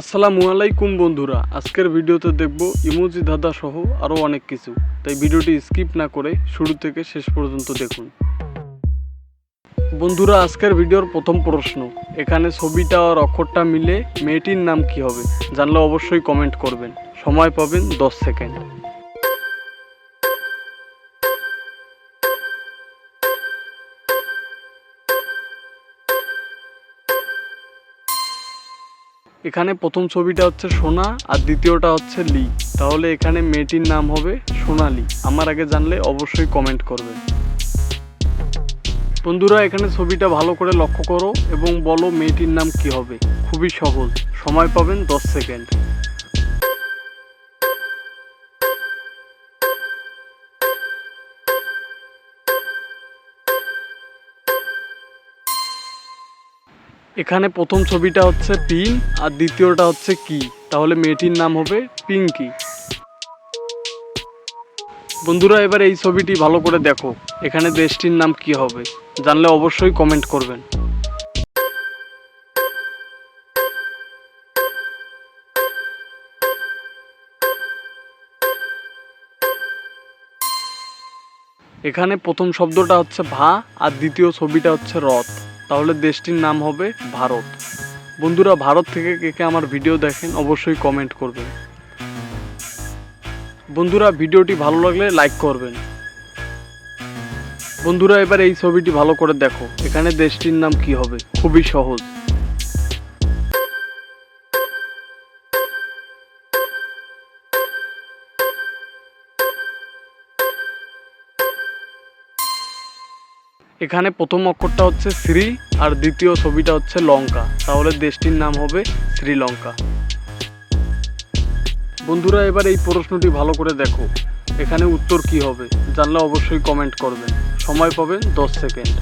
আসসালামু আলাইকুম বন্ধুরা, আজকের ভিডিওতে দেখব ইমোজি দাদা সহ আরও অনেক কিছু। তাই ভিডিওটি স্কিপ না করে শুরু থেকে শেষ পর্যন্ত দেখুন। বন্ধুরা, আজকের ভিডিওর প্রথম প্রশ্ন, এখানে ছবিটা আর অক্ষরটা মিলে মেয়েটির নাম কি হবে? জানলে অবশ্যই কমেন্ট করবেন। সময় পাবেন দশ সেকেন্ড। এখানে প্রথম ছবিটা হচ্ছে সোনা আর দ্বিতীয়টা হচ্ছে লি। তাহলে এখানে মেয়েটির নাম হবে সোনালি আমার আগে জানলে অবশ্যই কমেন্ট করবেন বন্ধুরা, এখানে ছবিটা ভালো করে লক্ষ্য করো এবং বলো মেয়েটির নাম কি হবে। খুবই সহজ। সময় পাবেন দশ সেকেন্ড। এখানে প্রথম ছবিটা হচ্ছে পিন, আর দ্বিতীয়টা হচ্ছে কি? তাহলে মেয়েটির নাম হবে পিঙ্কি। বন্ধুরা, এবার এই ছবিটি ভালো করে দেখো। এখানে দেশটির নাম কি হবে? জানলে অবশ্যই কমেন্ট করবেন। এখানে প্রথম শব্দটা হচ্ছে ভা, আর দ্বিতীয় ছবিটা হচ্ছে রথ। তাহলে দেশটির নাম হবে ভারত। বন্ধুরা, ভারত থেকে কে কে আমার ভিডিও দেখেন অবশ্যই কমেন্ট করবেন। বন্ধুরা, ভিডিওটি ভালো লাগলে লাইক করবেন। বন্ধুরা, এবার এই ছবিটি ভালো করে দেখো। এখানে দেশটির নাম কি হবে? খুবই সহজ। এখানে প্রথম অক্ষরটা হচ্ছে শ্রী আর দ্বিতীয় ছবিটা হচ্ছে লঙ্কা। তাহলে দেশটির নাম হবে শ্রীলঙ্কা। বন্ধুরা, এবার এই প্রশ্নটি ভালো করে দেখো। এখানে উত্তর কি হবে? জানলে অবশ্যই কমেন্ট করবেন সময় পাবেন দশ সেকেন্ড।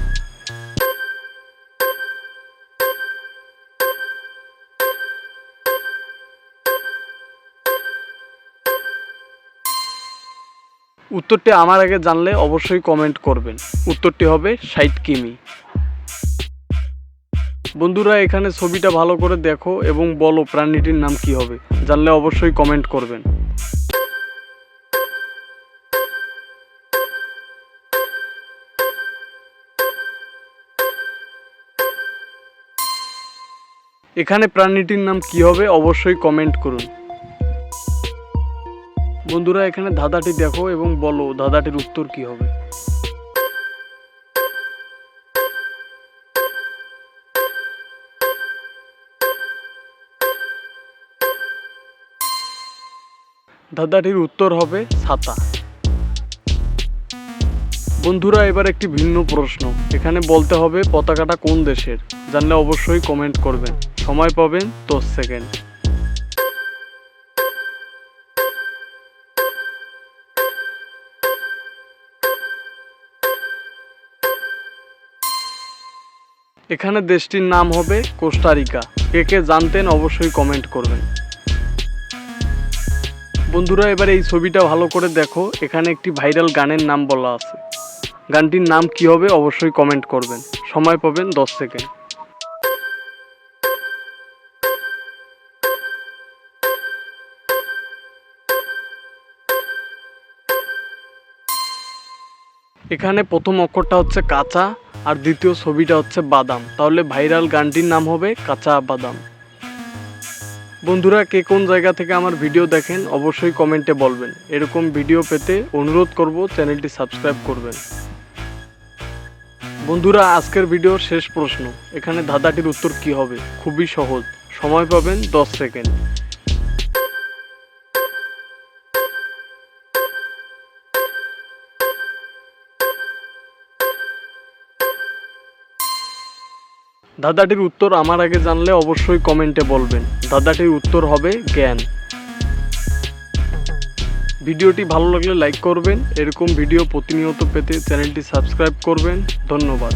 উত্তরটি আমার আগে জানলে অবশ্যই কমেন্ট করবেন। উত্তরটি হবে ষাট কিমি। বন্ধুরা, এখানে ছবিটা ভালো করে দেখো এবং বলো প্রাণীটির নাম কি হবে। জানলে অবশ্যই কমেন্ট করবেন। এখানে প্রাণীটির নাম কি হবে অবশ্যই কমেন্ট করুন। বন্ধুরা, এখানে ধাঁধাটি দেখো এবং বলো ধাঁধাটির উত্তর কি হবে। ধাঁধাটির উত্তর হবে ছাতা। বন্ধুরা, এবার একটি ভিন্ন প্রশ্ন। এখানে বলতে হবে পতাকাটা কোন দেশের? জানলে অবশ্যই কমেন্ট করবেন। সময় পাবেন দশ সেকেন্ড। এখানে দেশটির নাম হবে কোস্টারিকা কে কে জানতেন অবশ্যই কমেন্ট করবেন। বন্ধুরা, এবার এই ছবিটা ভালো করে দেখো। এখানে একটি ভাইরাল গানের নাম বলা আছে। গানটির নাম কি হবে অবশ্যই কমেন্ট করবেন। সময় পাবেন দশ সেকেন্ড। এখানে প্রথম অক্ষরটা হচ্ছে কাঁচা। আর দ্বিতীয় ছবিটা হচ্ছে বাদাম। তাহলে ভাইরাল গানটির নাম হবে কাঁচা বাদাম। বন্ধুরা, কে কোন জায়গা থেকে আমার ভিডিও দেখেন, অবশ্যই কমেন্টে বলবেন। এরকম ভিডিও পেতে অনুরোধ করব চ্যানেলটি সাবস্ক্রাইব করবেন। বন্ধুরা, আজকের ভিডিওর শেষ প্রশ্ন। এখানে ধাঁধাটির উত্তর কি হবে? খুবই সহজ। সময় পাবেন দশ সেকেন্ড। দাদাটির উত্তর আমার আগে জানলে অবশ্যই কমেন্টে বলবেন। দাদাটির উত্তর হবে জ্ঞান। ভিডিওটি ভালো লাগলে লাইক করবেন। এরকম ভিডিও প্রতিনিয়ত পেতে চ্যানেলটি সাবস্ক্রাইব করবেন। ধন্যবাদ।